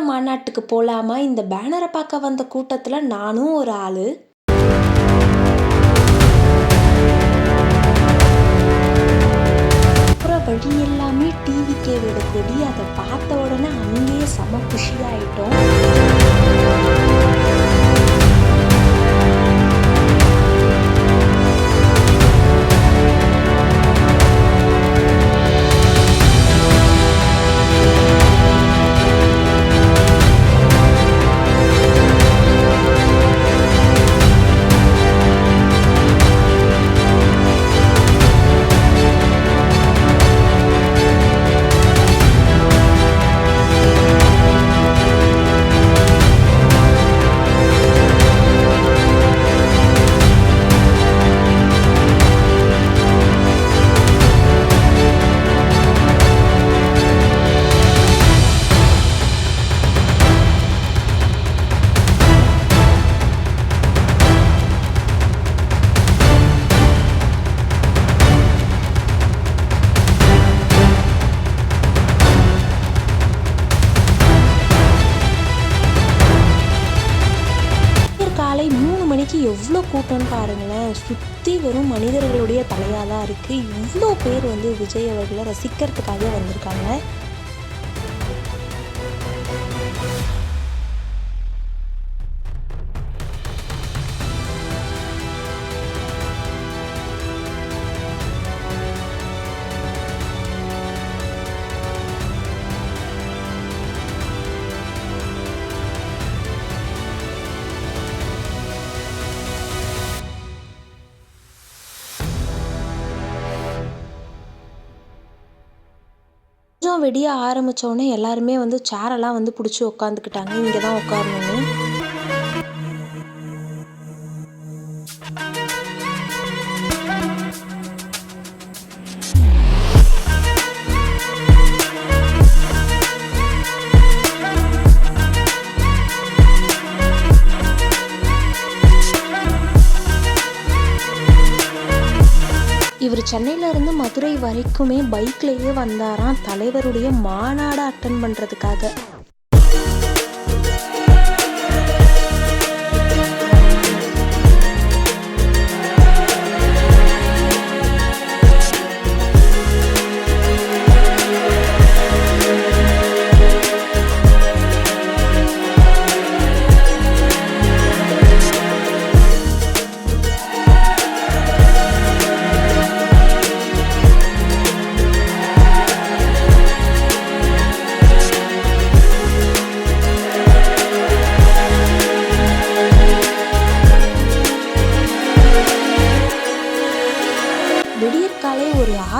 மாநாட்டுக்கு போகலாமா இந்த பேனரை பார்க்க வந்த கூட்டத்தில் நானும் ஒரு ஆள். அப்புறம் வழி எல்லாமே டிவி கேவோட கொடி அதை பார்த்த உடனே அங்கேயே செம குஷியாயிட்டோம். கூட்டம்னு பாருங்களேன் சுற்றி வெறும் மனிதர்களுடைய தலையாக தான் இருக்குது இவ்வளோ பேர் வந்து விஜய் அவர்களை ரசிக்கிறதுக்காக வந்திருக்காங்க. கொஞ்சம் வெடிய ஆரம்பித்தோடனே எல்லாருமே வந்து சேரெல்லாம் வந்து பிடிச்சி உட்காந்துக்கிட்டாங்க இங்கே தான் உட்காரணுன்னு இவர் சென்னையிலேருந்து மதுரை வரைக்குமே பைக்லேயே வந்தாராம். தலைவருடைய மாநாடை அட்டன் பண்ணுறதுக்காக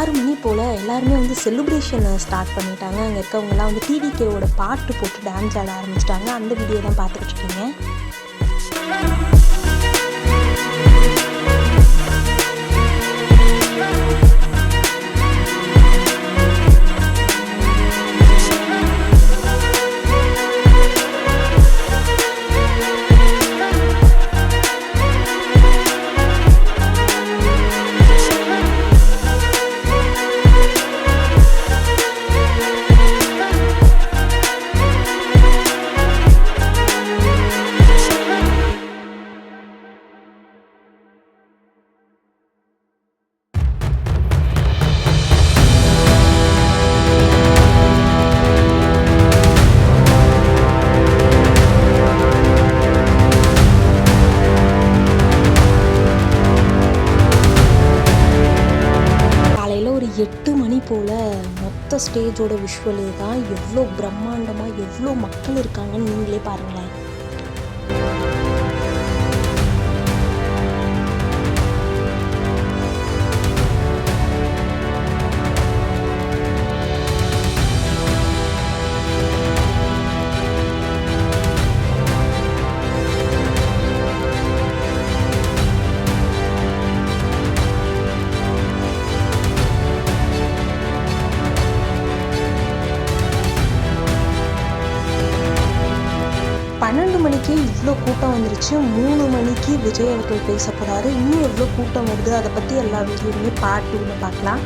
ஆறு மணி போல் எல்லாருமே வந்து செலிப்ரேஷனை ஸ்டார்ட் பண்ணிட்டாங்க. அங்கே இருக்கவங்கலாம் வந்து டிவிகேவோட பாட்டு போட்டு டான்ஸ் ஆட ஆரம்பிச்சிட்டாங்க. அந்த வீடியோ தான் பார்த்துக்கிட்டு இருக்கீங்க. எட்டு மணி போல் மொத்த ஸ்டேஜோட விஷுவல் இதுதான் எவ்வளோ பிரம்மாண்டமாக எவ்வளோ மக்கள் இருக்காங்கன்னு நீங்களே பாருங்களேன். எவ்வளோ கூட்டம் வந்துருச்சு. மூணு மணிக்கு விஜய் அவர்கள் பேச போகிறாரு இன்னும் எவ்வளோ கூட்டம் வருது? அதை பற்றி எல்லா வீடியோலையுமே பார்ட் டூவில் பார்க்கலாம்.